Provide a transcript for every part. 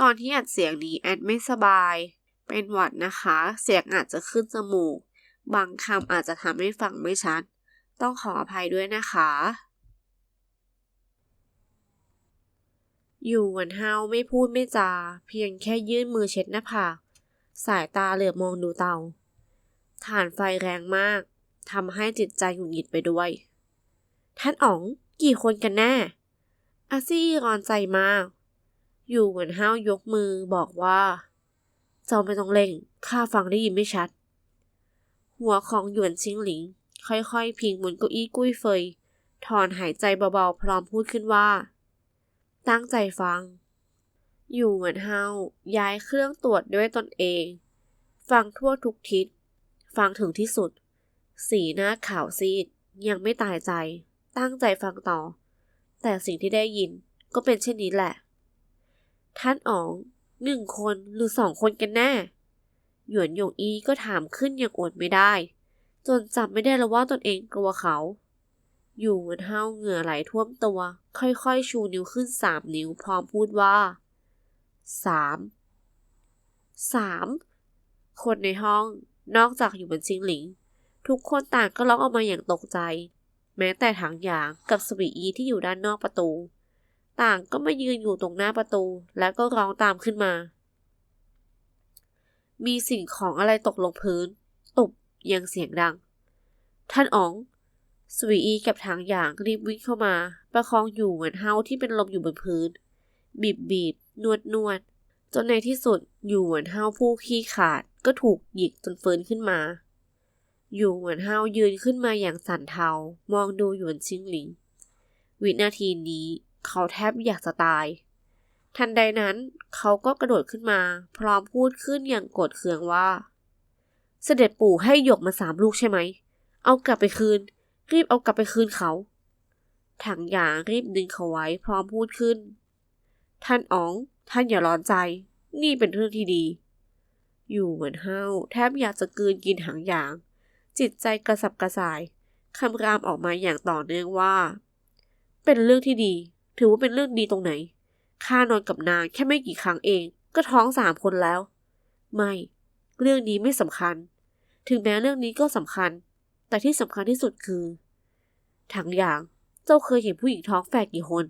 ตอนที่อัดเสียงนี้แอดไม่สบาย เป็นหวัดนะคะ เสียงอาจจะขึ้นจมูก บางคำอาจจะทำให้ฟังไม่ชัด ต้องขออภัยด้วยนะคะ อยู่เหมือนเฮาไม่พูดไม่จา เพียงแค่ยื่นมือเช็ดหน้าผากสายตาเหลือบมองดูเตา ฐานไฟแรงมากทำให้จิตใจหงุดหงิดไปด้วย ท่านอ๋อง กี่คนกันแน่อาซี่ร้อนใจมาก อยู่เหมือนห้าวยกมือบอกว่าเจ้าไม่ต้องเร่งข้าฟังได้ยินไม่ชัด หัวของหยวนชิงหลิง ค่อยๆ พิงบนเก้าอี้กุ้ยเฟย ถอนหายใจเบาๆ พร้อมพูดขึ้นว่า ตั้งใจฟัง อยู่เหมือนเฮาย้ายเครื่องตรวจด้วยตนเอง ฟังทั่วทุกทิศ ฟังถึงที่สุด สีหน้าขาวซีด ยังไม่ตายใจ ตั้งใจฟังต่อ แต่สิ่งที่ได้ยินก็เป็นเช่นนี้แหละ ท่านอ๋องหนึ่งคนหรือสองคนกันแน่ หยวนหยงอีก็ถามขึ้นอย่างอดไม่ได้ จนจำไม่ได้แล้วว่าตนเองกลัวเขา อยู่เหมือนเฮาเหงื่อไหลท่วมตัว ค่อยๆ ชูนิ้วขึ้นสามนิ้วพร้อมพูดว่าสามสามคนในห้องนอกจากอยู่บนชิงหลิง ทุกคนต่างก็ร้องออกมาอย่างตกใจ แม้แต่ถังหยางกับสวีอีที่อยู่ด้านนอกประตู ต่างก็มายืนอยู่ตรงหน้าประตู แล้วก็ร้องตามขึ้นมา มีสิ่งของอะไรตกลงพื้น ตุบยังเสียงดัง ท่านอ๋อง สวีอีกับถังหยางรีบวิ่งเข้ามา ประคองอยู่เหมือนเฮาที่เป็นลมอยู่บนพื้น บีบบีบนวดนวดจนในที่สุดอยู่เหมือนเฮาผู้ขี้ขาดก็ถูกหยิกจนฟื้นขึ้นมา อยู่เหมือนเฮายืนขึ้นมาอย่างสั่นเทา มองดูหยวนชิงหลิง วินาทีนี้ เขาแทบอยากจะตาย ทันใดนั้นเขาก็กระโดดขึ้นมา พร้อมพูดขึ้นอย่างโกรธเคืองว่า เสด็จปู่ให้หยกมาสามลูกใช่ไหม เอากลับไปคืน รีบเอากลับไปคืนเขา ถังหยางรีบดึงเขาไว้พร้อมพูดขึ้น ท่านอ๋อง ท่านอย่าร้อนใจ นี่เป็นเรื่องที่ดี อยู่เหมือนเฮาแทบอยากจะกืนกินหางหยาง จิตใจกระสับกระส่ายคำรามออกมาอย่างต่อเนื่องว่า เป็นเรื่องที่ดี ถือว่าเป็นเรื่องดีตรงไหน ข้านอนกับนางแค่ไม่กี่ครั้งเอง ก็ท้องสามคนแล้ว ไม่ เรื่องนี้ไม่สำคัญ ถึงแม้เรื่องนี้ก็สำคัญ แต่ที่สำคัญที่สุดคือถังอย่าง เจ้าเคยเห็นผู้หญิงท้องแฝดกี่คน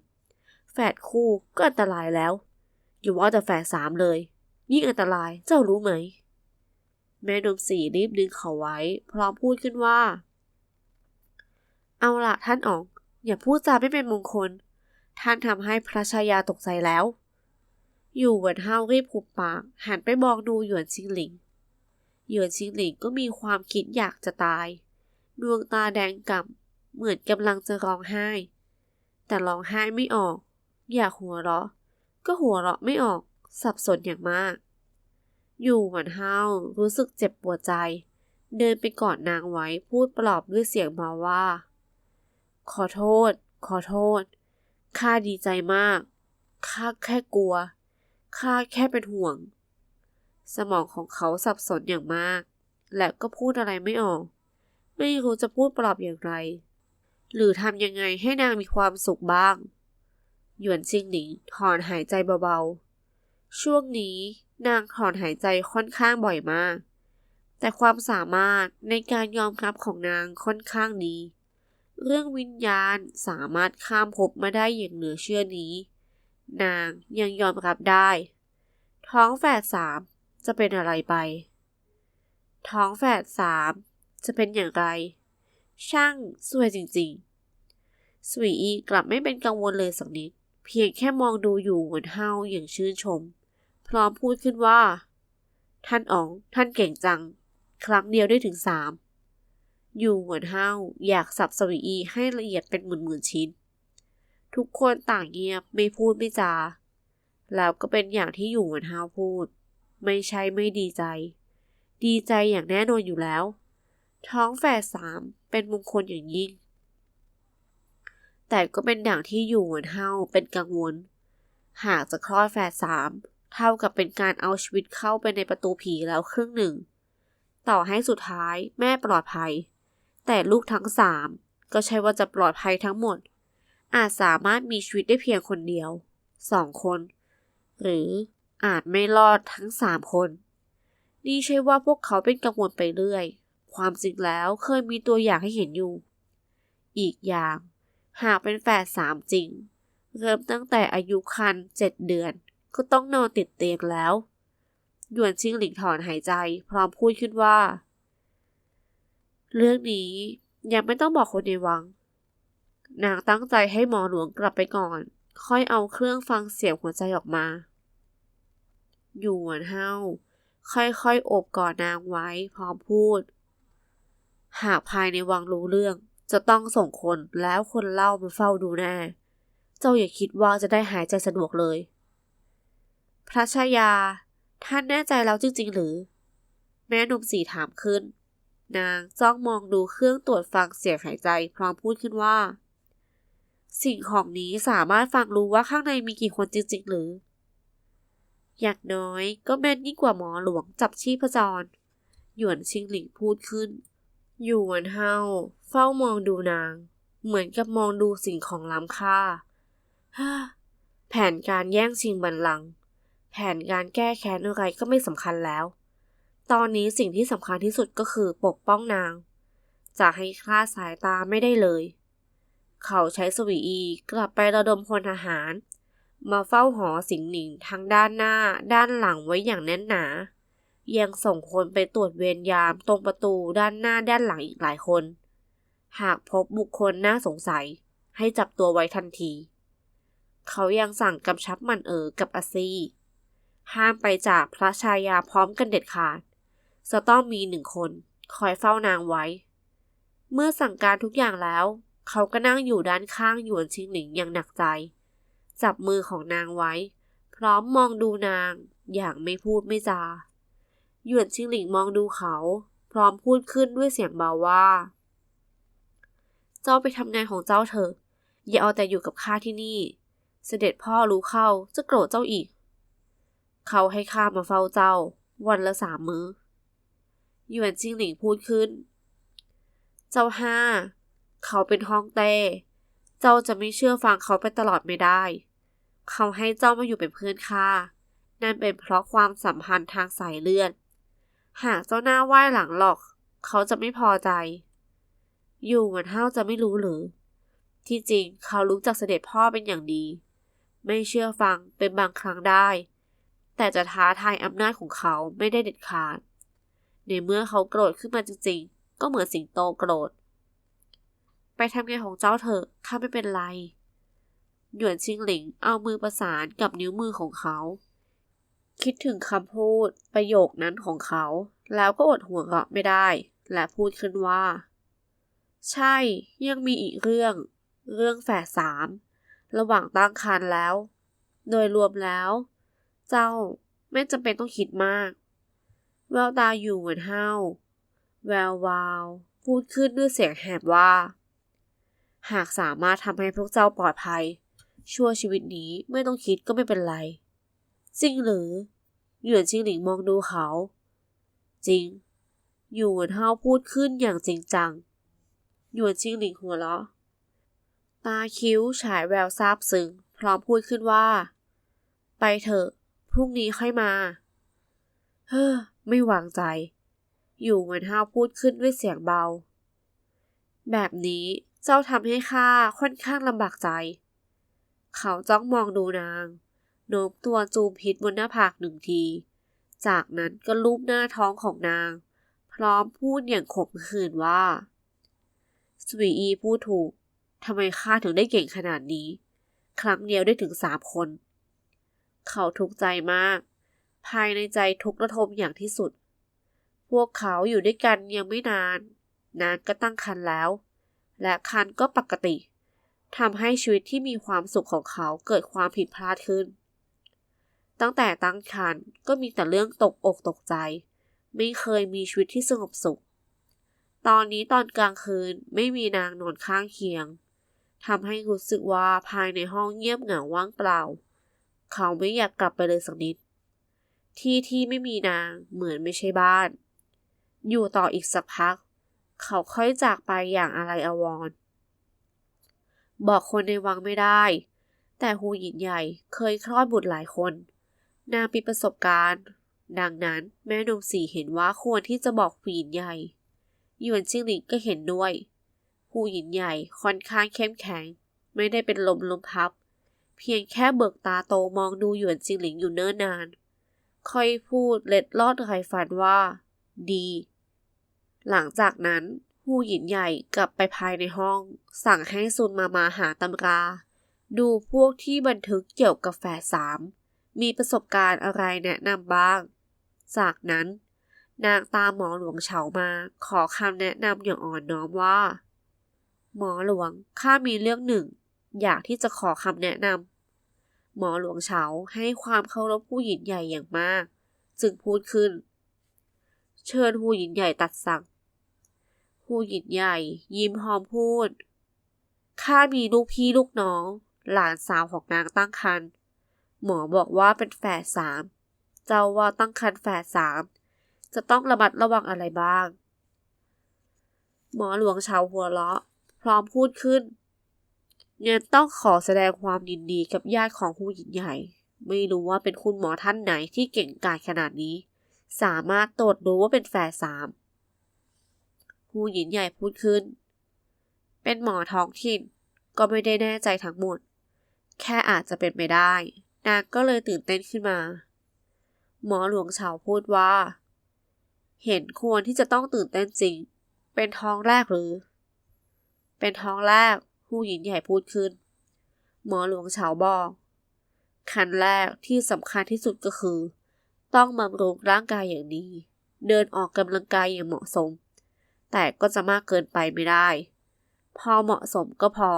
แฝดคู่ก็อันตรายแล้ว อย่าว่าแต่แฝดสามเลย ยิ่งอันตราย เจ้ารู้ไหม แม่นมสีรีบดึงเขาไว้ พร้อมพูดขึ้นว่า เอาละท่านอ๋องอย่าพูดจาไม่เป็นมงคล ท่านทำให้พระชายาตกใจแล้ว อยู่เหวินเฮารีบหุบปาก หันไปมองดูหยวนชิงหลิง หยวนชิงหลิงก็มีความคิดอยากจะตาย ดวงตาแดงก่ำเหมือนกำลังจะร้องไห้ แต่ร้องไห้ไม่ออก อยากหัวเราะ ก็หัวเราะไม่ออกสับสนอย่างมาก อยู่เหมือนเฮารู้สึกเจ็บปวดใจ เดินไปกอดนางไว้พูดปลอบด้วยเสียงเบาว่า ขอโทษ ขอโทษ ข้าดีใจมาก ข้าแค่กลัว ข้าแค่เป็นห่วง สมองของเขาสับสนอย่างมาก และก็พูดอะไรไม่ออก ไม่รู้จะพูดปลอบอย่างไร หรือทำยังไงให้นางมีความสุขบ้าง หยวนชิงหนิงถอนหายใจเบาๆ ช่วงนี้นางถอนหายใจค่อนข้างบ่อยมาก แต่ความสามารถในการยอมรับของนางค่อนข้างดี เรื่องวิญญาณสามารถข้ามภพมาได้อย่างเหนือเชื่อนี้ นางยังยอมรับได้ ท้องแฝดสามจะเป็นอะไรไป ท้องแฝดสามจะเป็นอย่างไร ช่างสวยจริงๆสวีอีกลับไม่เป็นกังวลเลยสักนิด เพียงแค่มองดูอยู่เหมือนเฮาอย่างชื่นชม พร้อมพูดขึ้นว่า ท่านอ๋อง ท่านเก่งจัง ครั้งเดียวได้ถึงสาม อยู่เหมือนเฮาอยากสับสวีอีให้ละเอียดเป็นหมื่นๆชิ้น ทุกคนต่างเงียบไม่พูดไม่จา แล้วก็เป็นอย่างที่อยู่เหมือนเฮาพูด ไม่ใช่ไม่ดีใจ ดีใจอย่างแน่นอนอยู่แล้ว ท้องแฝดสามเป็นมงคลอย่างยิ่ง แต่ก็เป็นอย่างที่อยู่เหมือนเฮาเป็นกังวล หากจะคลอดแฝดสามเท่ากับเป็นการเอาชีวิตเข้าไปในประตูผีแล้วครึ่งหนึ่ง ต่อให้สุดท้ายแม่ปลอดภัย แต่ลูกทั้งสามก็ใช่ว่าจะปลอดภัยทั้งหมด อาจสามารถมีชีวิตได้เพียงคนเดียวสองคน หรืออาจไม่รอดทั้งสามคน นี่ใช่ว่าพวกเขาเป็นกังวลไปเรื่อย ความจริงแล้วเคยมีตัวอย่างให้เห็นอยู่ อีกอย่าง หากเป็นแฝดสามจริง เริ่มตั้งแต่อายุคันเจ็ดเดือน ก็ต้องนอนติดเตียงแล้ว หยวนชิงหลิงถอนหายใจ พร้อมพูดขึ้นว่า เรื่องนี้ยังไม่ต้องบอกคนในวัง นางตั้งใจให้หมอหลวงกลับไปก่อน ค่อยเอาเครื่องฟังเสียงหัวใจออกมาหยวนเฮาค่อยๆโอบกอดนางไว้พร้อมพูด หากภายในวังรู้เรื่อง จะต้องส่งคนแล้วคนเล่ามาเฝ้าดูแน่เจ้าอย่าคิดว่าจะได้หายใจสะดวกเลย พระชายา ท่านแน่ใจแล้วจริงๆหรือ แม่นมสีถามขึ้น นางจ้องมองดูเครื่องตรวจฟังเสียงหายใจ พร้อมพูดขึ้นว่า สิ่งของนี้สามารถฟังรู้ว่าข้างในมีกี่คนจริงๆหรือ อย่างน้อยก็แม่นยิ่งกว่าหมอหลวงจับชีพจร หยวนชิงหลิงพูดขึ้น หยวนเฮาเฝ้ามองดูนาง เหมือนกับมองดูสิ่งของล้ำค่าฮ่าแผนการแย่งชิงบัลลังก์แผนการแก้แค้นอะไรก็ไม่สำคัญแล้ว ตอนนี้สิ่งที่สำคัญที่สุดก็คือปกป้องนาง จะให้คลาดสายตาไม่ได้เลย เขาใช้สวีอีกลับไประดมพลทหาร มาเฝ้าหอสิงหนิงทั้งด้านหน้าด้านหลังไว้อย่างแน่นหนา ยังส่งคนไปตรวจเวรยามตรงประตูด้านหน้าด้านหลังอีกหลายคน หากพบบุคคลน่าสงสัย ให้จับตัวไว้ทันที เขายังสั่งกำชับมันเอ๋อกับอาซีห้ามไปจากพระชายาพร้อมกันเด็ดขาด จะต้องมีหนึ่งคนคอยเฝ้านางไว้ เมื่อสั่งการทุกอย่างแล้ว เขาก็นั่งอยู่ด้านข้างหยวนชิงหลิงอย่างหนักใจ จับมือของนางไว้ พร้อมมองดูนางอย่างไม่พูดไม่จา หยวนชิงหลิงมองดูเขา พร้อมพูดขึ้นด้วยเสียงเบาว่า เจ้าไปทำงานของเจ้าเถอะอย่าเอาแต่อยู่กับข้าที่นี่ เสด็จพ่อรู้เข้าจะโกรธเจ้าอีก เขาให้ข้ามาเฝ้าเจ้า วันละสามมื้อ หยวนจิงหลิงพูดขึ้น เจ้าห้า เขาเป็นห้องเต้ เจ้าจะไม่เชื่อฟังเขาไปตลอดไม่ได้ เขาให้เจ้ามาอยู่เป็นเพื่อนข้า นั่นเป็นเพราะความสัมพันธ์ทางสายเลือด หากเจ้าหน้าไหว้หลังหรอก เขาจะไม่พอใจ อยู่เหมือนเฮาจะไม่รู้หรือ ที่จริงเขารู้จักเสด็จพ่อเป็นอย่างดี ไม่เชื่อฟังเป็นบางครั้งได้ แต่จะท้าทายอำนาจของเขาไม่ได้เด็ดขาด ในเมื่อเขาโกรธขึ้นมาจริงๆ ก็เหมือนสิงโตโกรธ ไปทำงานของเจ้าเถอะ ข้าไม่เป็นไร หยวนชิงหลิงเอามือประสานกับนิ้วมือของเขา คิดถึงคำพูดประโยคนั้นของเขา แล้วก็อดหัวเราะไม่ได้ และพูดขึ้นว่า ใช่ ยังมีอีกเรื่อง เรื่องแฝดสาม ระหว่างตั้งครรภ์แล้ว โดยรวมแล้ว เจ้าไม่จำเป็นต้องคิดมาก แววตาอยู่เหมือนเห้าแวววาว พูดขึ้นด้วยเสียงแหบว่า หากสามารถทำให้พวกเจ้าปลอดภัย ชั่วชีวิตนี้ไม่ต้องคิดก็ไม่เป็นไร จริงหรือหยวนชิงหลิงมองดูเขา จริง หยวนเฮาพูดขึ้นอย่างจริงจัง หยวนชิงหลิงหัวเราะ ตาคิ้วฉายแววซาบซึ้งพร้อมพูดขึ้นว่า ไปเถอะ พรุ่งนี้ค่อยมา เฮ้อ ไม่วางใจ อยู่เหมือนห้าวพูดขึ้นด้วยเสียงเบา แบบนี้เจ้าทำให้ข้าค่อนข้างลำบากใจ เขาจ้องมองดูนางโน้มตัวจูมพิษบนหน้าผากหนึ่งที จากนั้นก็ลูบหน้าท้องของนาง พร้อมพูดอย่างขมขื่นว่า สวีอีพูดถูกทำไมข้าถึงได้เก่งขนาดนี้ ครั้งเดียวได้ถึงสามคน เขาทุกข์ใจมาก ภายในใจทุกระทมอย่างที่สุด พวกเขาอยู่ด้วยกันยังไม่นาน นานก็ตั้งครรภ์แล้ว และคันก็ปกติทำให้ชีวิตที่มีความสุขของเขาเกิดความผิดพลาดขึ้น ตั้งแต่ตั้งครรภ์ก็มีแต่เรื่องตกอกตกใจ ไม่เคยมีชีวิตที่สงบสุข ตอนนี้ตอนกลางคืนไม่มีนางนอนข้างเคียงทำให้รู้สึกว่าภายในห้องเงียบเหงาว่างเปล่า เขาไม่อยากกลับไปเลยสักนิด ที่ที่ไม่มีนางเหมือนไม่ใช่บ้าน อยู่ต่ออีกสักพัก เขาค่อยจากไปอย่างอะไรอวร บอกคนในวังไม่ได้ แต่ฮูหยินใหญ่เคยคลอดบุตรหลายคน นางมีประสบการณ์ ดังนั้นแม่นมสีเห็นว่าควรที่จะบอกผู้หญิงใหญ่หยวนจิงหลิงก็เห็นด้วยผู้หญิงใหญ่ค่อนข้างเข้มแข็ง ไม่ได้เป็นลมลมพับ เพียงแค่เบิกตาโตมองดูหยวนจิงหลิงอยู่เนิ่นนาน ค่อยพูดเล็ดลอดไขฟันว่า ดี หลังจากนั้นผู้หญิงใหญ่กลับไปภายในห้อง สั่งให้ซุนมามาหาตำรา ดูพวกที่บันทึกเกี่ยวกับแฝดสามมีประสบการณ์อะไรแนะนำบ้าง จากนั้น นางตามหมอหลวงเฉามาขอคำแนะนำอย่างอ่อนน้อมว่า หมอหลวงข้ามีเรื่องหนึ่ง อยากที่จะขอคำแนะนำ หมอหลวงเฉาให้ความเคารพผู้หญิงใหญ่อย่างมาก จึงพูดขึ้น เชิญผู้หญิงใหญ่ตัดสั่งผู้หญิงใหญ่ยิ้มหอมพูด ข้ามีลูกพี่ลูกน้อง หลานสาวของนางตั้งครรภ์หมอบอกว่าเป็นแฝดสาม เจ้าว่าตั้งครรภ์แฝดสาม จะต้องระมัดระวังอะไรบ้าง หมอหลวงชาวหัวเราะ พร้อมพูดขึ้น เงินต้องขอแสดงความยินดีกับญาติของผู้หญิงใหญ่ ไม่รู้ว่าเป็นคุณหมอท่านไหนที่เก่งกาจขนาดนี้ สามารถตรวจรู้ว่าเป็นแฝดสามผู้หญิงใหญ่พูดขึ้น เป็นหมอท้องถิ่นก็ไม่ได้แน่ใจทั้งหมด แค่อาจจะเป็นไปได้ นางก็เลยตื่นเต้นขึ้นมา หมอหลวงเฉาพูดว่า เห็นควรที่จะต้องตื่นเต้นจริง เป็นท้องแรกหรือ เป็นท้องแรก ผู้หญิงใหญ่พูดขึ้น หมอหลวงเฉาบอกขั้นแรกที่สำคัญที่สุดก็คือ ต้องบำรุงร่างกายอย่างดี เดินออกกำลังกายอย่างเหมาะสม แต่ก็จะมากเกินไปไม่ได้ พอเหมาะสมก็พอ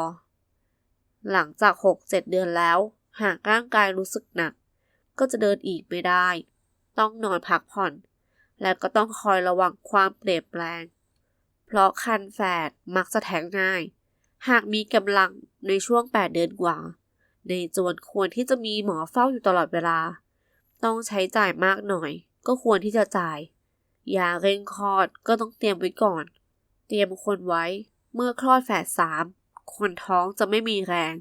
หลังจากหกเจ็ดเดือนแล้ว หากร่างกายรู้สึกหนัก ก็จะเดินอีกไม่ได้ ต้องนอนพักผ่อน และก็ต้องคอยระวังความเปลี่ยนแปลง เพราะคันแฝดมักจะแท้งง่าย หากมีกำลังในช่วง 8 เดือนกว่า ในจวนควรที่จะมีหมอเฝ้าอยู่ตลอดเวลา ต้องใช้จ่ายมากหน่อย ก็ควรที่จะจ่าย ยาเร่งคลอดก็ต้องเตรียมไว้ก่อน เตรียมคนไว้ เมื่อคลอดแฝดสามคนท้องจะไม่มีแรง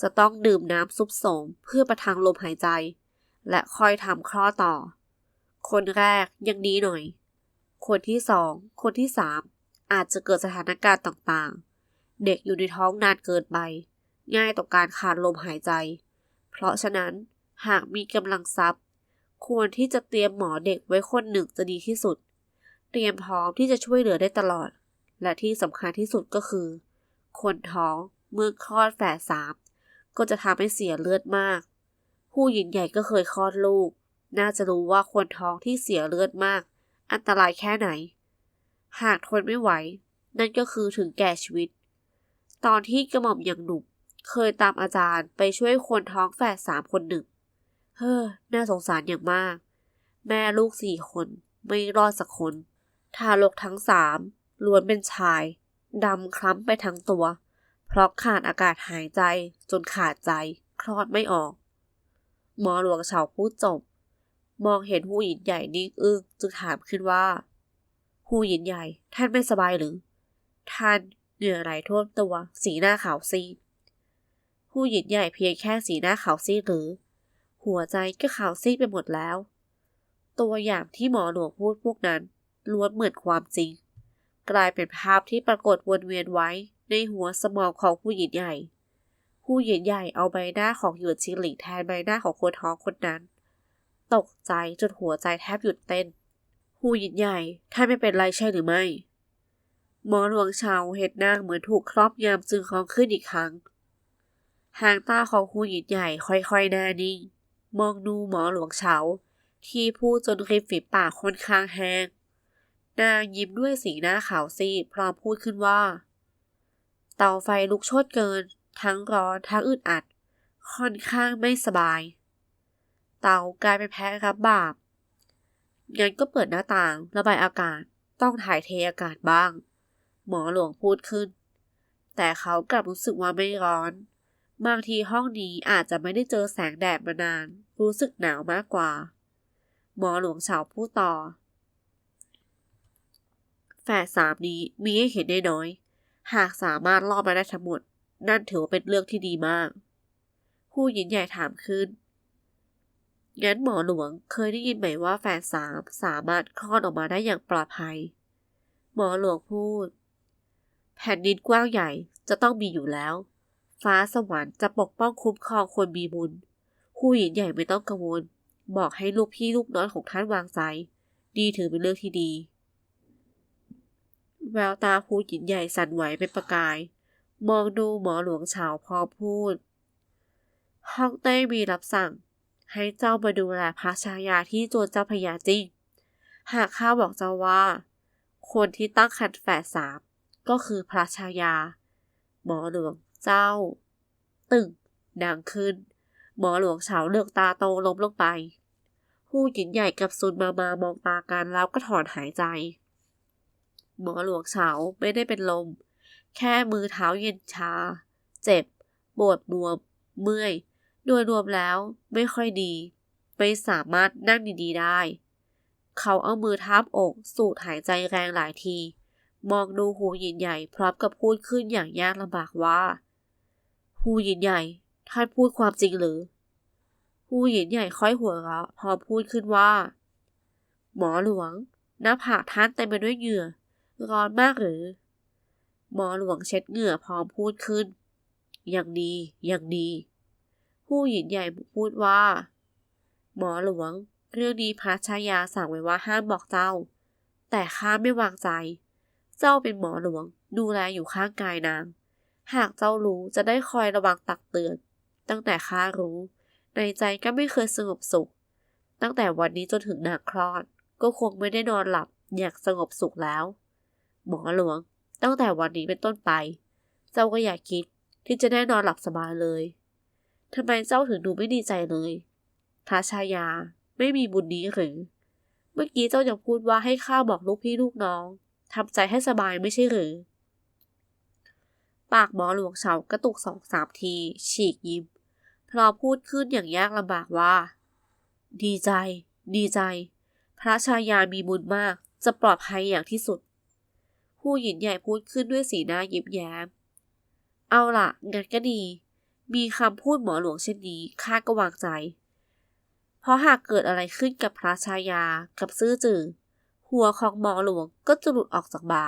จะต้องดื่มน้ำซุปโสมเพื่อประทังลมหายใจ และค่อยทำคลอดต่อ คนแรกยังดีหน่อย คนที่สอง คนที่สามอาจจะเกิดสถานการณ์ต่างๆ เด็กอยู่ในท้องนานเกินไป ง่ายต่อการขาดลมหายใจ เพราะฉะนั้นหากมีกำลังทรัพย์ ควรที่จะเตรียมหมอเด็กไว้คนหนึ่งจะดีที่สุด เตรียมพร้อมที่จะช่วยเหลือได้ตลอด และที่สำคัญที่สุดก็คือ คนท้องเมื่อคลอดแฝดสามก็จะทำให้เสียเลือดมาก ผู้หญิงใหญ่ก็เคยคลอดลูก น่าจะรู้ว่าคนท้องที่เสียเลือดมาก อันตรายแค่ไหน หากทนไม่ไหว นั่นก็คือถึงแก่ชีวิต ตอนที่กระหม่อมยังหนุ่มเคยตามอาจารย์ไปช่วยคนท้องแฝดสามคนหนึ่ง เฮ้อ น่าสงสารอย่างมาก แม่ลูกสี่คนไม่รอดสักคน ทารกทั้งสามล้วนเป็นชายดำคล้ำไปทั้งตัว เพราะขาดอากาศหายใจจนขาดใจคลอดไม่ออก หมอหลวงเฉาพูดจบ มองเห็นผู้หญิงใหญ่นิ่งอึ้งจึงถามขึ้นว่าผู้หญิงใหญ่ ท่านไม่สบายหรือ ท่าน เหนื่อไหลท่วมตัว สีหน้าขาวซีดผู้หญิงใหญ่เพียงแค่สีหน้าขาวซีดหรือ หัวใจก็ขาวซีดไปหมดแล้ว ตัวอย่างที่หมอหลวงพูดพวกนั้นล้วนเหมือนความจริง กลายเป็นภาพที่ปรากฏวนเวียนไว้ในหัวสมองของผู้หญิงใหญ่ ผู้หญิงใหญ่เอาใบหน้าของหยวนชิงหลิงแทนใบหน้าของคนท้องคนนั้น ตกใจจนหัวใจแทบหยุดเต้น ผู้หญิงใหญ่ท่านไม่เป็นไรใช่หรือไม่ หมอหลวงชาวเห็นน้าเหมือนถูกครอบยามจึงคองขึ้นอีกครั้ง หางตาของผู้หญิงใหญ่ค่อยๆแน่นิ่ง มองดูหมอหลวงเฉาที่พูดจนริมฝีปากค่อนข้างแห้ง นางยิ้มด้วยสีหน้าขาวซีดพร้อมพูดขึ้นว่า เตาไฟลุกโชนเกิน ทั้งร้อนทั้งอึดอัด ค่อนข้างไม่สบาย เตากลายเป็นแพ้รับบาปงั้นก็เปิดหน้าต่างระบายอากาศต้องถ่ายเทอากาศบ้าง หมอหลวงพูดขึ้น แต่เขากลับรู้สึกว่าไม่ร้อน บางทีห้องนี้อาจจะไม่ได้เจอแสงแดดมานาน รู้สึกหนาวมากกว่า หมอหลวงเฉาพูดต่อ แฝดสามนี้มีให้เห็นได้น้อย หากสามารถรอดมาได้ทั้งหมด นั่นถือว่าเป็นเรื่องที่ดีมาก ผู้หญิงใหญ่ถามขึ้นงั้นหมอหลวงเคยได้ยินไหมว่าแฝดสามสามารถคลอดออกมาได้อย่างปลอดภัย หมอหลวงพูด แผ่นดินกว้างใหญ่จะต้องมีอยู่แล้ว ฟ้าสวรรค์จะปกป้องคุ้มครองคนมีบุญผู้หญิงใหญ่ไม่ต้องกังวล บอกให้ลูกพี่ลูกน้องของท่านวางใจดีถือเป็นเรื่องที่ดีแววตาผู้หญิงใหญ่สั่นไหวเป็นประกาย มองดูหมอหลวงเฉาพอพูดห้องเต้มีรับสั่ง ให้เจ้ามาดูแลพระชายาที่โจรเจ้าพญาจริง หากข้าบอกเจ้าว่า คนที่ตั้งคันแฝดสาม ก็คือพระชายา หมอหลวงเจ้า ตึงดังขึ้น หมอหลวงเฉาเลือกตาโตล้มลงไป ผู้หญิงใหญ่กับซุนมามามองตากันแล้วก็ถอนหายใจ หมอหลวงเฉาไม่ได้เป็นลม แค่มือเท้าเย็นชา เจ็บปวดบวม เมื่อยโดยรวมแล้วไม่ค่อยดี ไม่สามารถนั่งดีๆได้ เขาเอามือทับอกสูดหายใจแรงหลายที มองดูหูหยินใหญ่พร้อมกับพูดขึ้นอย่างยากลำบากว่าหูหยินใหญ่ท่านพูดความจริงหรือหูหยินใหญ่ค่อยหัวเราะพอพูดขึ้นว่า หมอหลวง หน้าผากท่านเต็มไปด้วยเหงื่อ ร้อนมากหรือ หมอหลวงเช็ดเหงื่อพร้อมพูดขึ้น อย่างดี อย่างดีผู้หญิงใหญ่พูดว่า หมอหลวง เรื่องนี้พระชายาสั่งไว้ว่าห้ามบอกเจ้า แต่ข้าไม่วางใจ เจ้าเป็นหมอหลวง ดูแลอยู่ข้างกายนาง หากเจ้ารู้จะได้คอยระวังตักเตือน ตั้งแต่ข้ารู้ ในใจก็ไม่เคยสงบสุข ตั้งแต่วันนี้จนถึงนางคลอด ก็คงไม่ได้นอนหลับอยางสงบสุขแล้ว หมอหลวง ตั้งแต่วันนี้เป็นต้นไป เจ้าก็อย่าคิดที่จะได้นอนหลับสบายเลยทำไมเจ้าถึงดูไม่ดีใจเลยพระชายาไม่มีบุญนี้หรือ เมื่อกี้เจ้ายังพูดว่าให้ข้าบอกลูกพี่ลูกน้อง ทำใจให้สบายไม่ใช่หรือ ปากหมอหลวงเฉากระตุกสองสามที ฉีกยิ้มพรอพูดขึ้นอย่างยากลำบากว่า ดีใจ ดีใจ พระชายามีบุญมาก จะปลอดภัยอย่างที่สุด ผู้หญิงใหญ่พูดขึ้นด้วยสีหน้ายิ้มแย้ม เอาล่ะ งั้นก็ดี มีคำพูดหมอหลวงเช่นนี้ข้าก็วางใจ เพราะหากเกิดอะไรขึ้นกับพระชายากับซื่อจือ หัวของหมอหลวงก็จะหลุดออกจากบ่า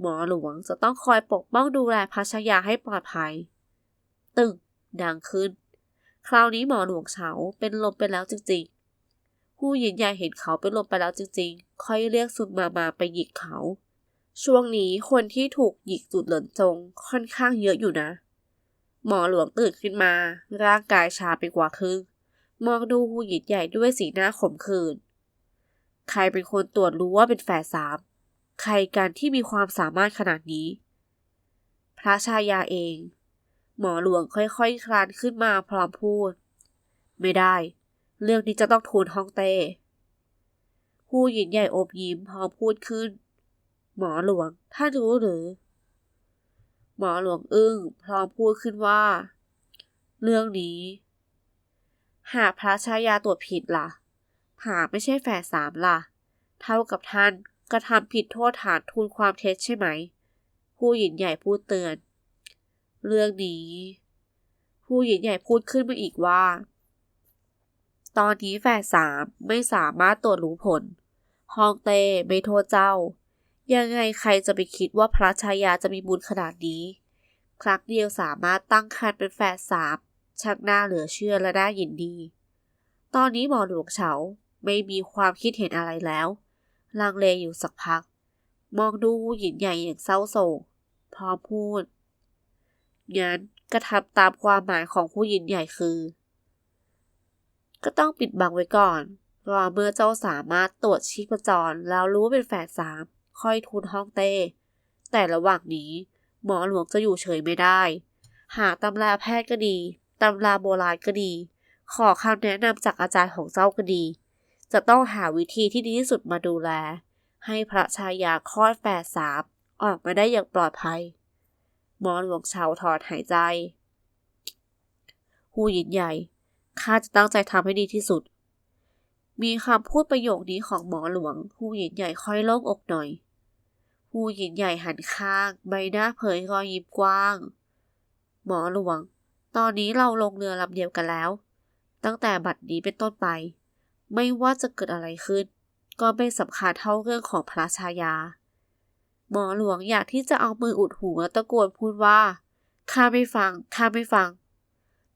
หมอหลวงจะต้องคอยปกป้องดูแลพระชายาให้ปลอดภัย ตึงดังขึ้น คราวนี้หมอหลวงเฉาเป็นลมไปแล้วจริงๆ ผู้หญิงใหญ่เห็นเขาเป็นลมไปแล้วจริงๆ ค่อยเรียกสุนมามาไปหยิกเขา ช่วงนี้คนที่ถูกหยิกจุดเหลินจงค่อนข้างเยอะอยู่นะ หมอหลวงตื่นขึ้นมา ร่างกายชาไปกว่าครึ่งมองดูผู้หญิงใหญ่ด้วยสีหน้าขมขื่น ใครเป็นคนตรวจรู้ว่าเป็นแฝดสามใครกันที่มีความสามารถขนาดนี้ พระชายาเอง หมอหลวงค่อยๆคคลานขึ้นมาพร้อมพูด ไม่ได้ เรื่องนี้จะต้องทูลฮ่องเต้ผู้หญิงใหญ่อบยิ้มพร้อมพูดขึ้น หมอหลวงท่านรู้หรือ หมอหลวงอึ้งพร้อมพูดขึ้นว่า เรื่องนี้ หากพระชายาตรวจผิดล่ะ หากไม่ใช่แฝดสามล่ะ เท่ากับท่านกระทำผิดโทษฐานทูลความเท็จใช่ไหม ผู้หญิงใหญ่พูดเตือน เรื่องนี้ ผู้หญิงใหญ่พูดขึ้นมาอีกว่า ตอนนี้แฝดสามไม่สามารถตรวจรู้ผล ฮองเต้ไม่โทษเจ้า ยังไงใครจะไปคิดว่าพระชายาจะมีบุญขนาดนี้ ครั้งเดียวสามารถตั้งครรภ์เป็นแฝดสามชักหน้าเหลือเชื่อและน่ายินดี ตอนนี้หมอหลวงเฉา ไม่มีความคิดเห็นอะไรแล้ว ลังเลอยู่สักพัก มองดูหญิงใหญ่อย่างเศร้าโศกพร้อมพูด งั้นกระทำตามความหมายของผู้หญิงใหญ่คือ ก็ต้องปิดบังไว้ก่อนรอเมื่อเจ้าสามารถตรวจชีพจร แล้วรู้เป็นแฝดสามค่อยทุนห้องเต้ แต่ระหว่างนี้ หมอหลวงจะอยู่เฉยไม่ได้ หาตำราแพทย์ก็ดี ตำราโบราณก็ดี ขอคำแนะนำจากอาจารย์ของเจ้าก็ดี จะต้องหาวิธีที่ดีที่สุดมาดูแล ให้พระชายาคลอดแฝดสามออกมาได้อย่างปลอดภัยหมอหลวงเฉาถอนหายใจหูหยินใหญ่ ข้าจะตั้งใจทำให้ดีที่สุด มีคำพูดประโยคนี้ของหมอหลวงหูหยินใหญ่ค่อยโล่งอกหน่อยหูหยินใหญ่หันข้าง ใบหน้าเผยรอยยิ้มกว้าง หมอหลวง ตอนนี้เราลงเรือลำเดียวกันแล้ว ตั้งแต่บัดนี้เป็นต้นไป ไม่ว่าจะเกิดอะไรขึ้น ก็ไม่สำคัญเท่าเรื่องของพระชายา หมอหลวงอยากที่จะเอามืออุดหูแล้วตะโกนพูดว่าข้าไม่ฟังข้าไม่ฟัง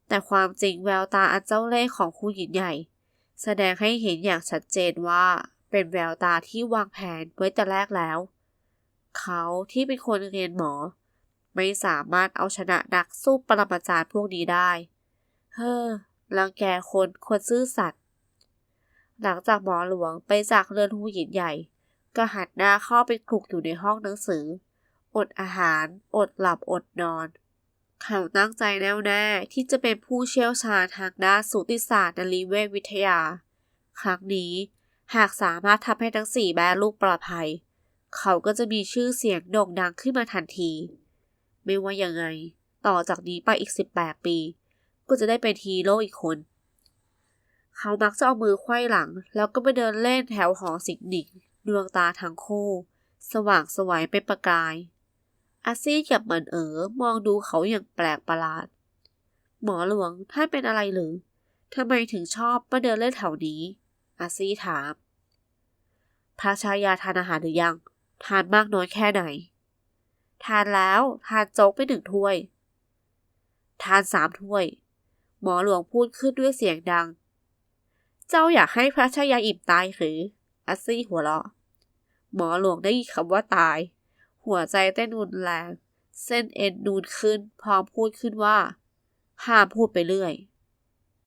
แต่ความจริงแววตาอันเจ้าเล่ห์ของคู่หญิงใหญ่ แสดงให้เห็นอย่างชัดเจนว่าเป็นแววตาที่วางแผนไว้แต่แรกแล้ว เขาที่เป็นคนเรียนหมอ ไม่สามารถเอาชนะนักสู้ปรมาจารย์พวกนี้ได้ เฮ้อรังแกคนคนซื่อสัตย์ หลังจากหมอหลวงไปจากเรือนหูหยินใหญ่ ก็หันหน้าเข้าไปคลุกอยู่ในห้องหนังสือ อดอาหาร อดหลับอดนอน เขาตั้งใจแน่วแน่ที่จะเป็นผู้เชี่ยวชาญทางด้านสูติศาสตร์และนิเวศวิทยา ครั้งนี้หากสามารถทำให้ทั้งสี่แม่ลูกปลอดภัย เขาก็จะมีชื่อเสียงโด่งดังขึ้นมาทันที ไม่ว่ายังไง ต่อจากนี้ไปอีก 18 ปี ก็จะได้เป็นฮีโร่อีกคน เขามักจะเอามือไขว้หลัง แล้วก็ไปเดินเล่นแถวหอสิงหนิงดวงตาทั้งคู่ สว่างสวัยเป็นประกาย อาซี่กับเหมือนเอ๋อมองดูเขาอย่างแปลกประหลาด หมอหลวงท่านเป็นอะไรหรือทำไมถึงชอบมาเดินเล่นแถวนี้ อาซี่ถามพระชายาทานอาหารหรือยัง ทานมากน้อยแค่ไหน ทานแล้วทานโจ๊กไปหนึ่งถ้วย ทานสามถ้วย หมอหลวงพูดขึ้นด้วยเสียงดัง เจ้าอยากให้พระชายาอิ่มตายหรืออาซี่หัวเราะ หมอหลวงได้ยินคำว่าตาย หัวใจเต้นรุนแรง เส้นเอ็นนูนขึ้น พร้อมพูดขึ้นว่าห้ามพูดไปเรื่อย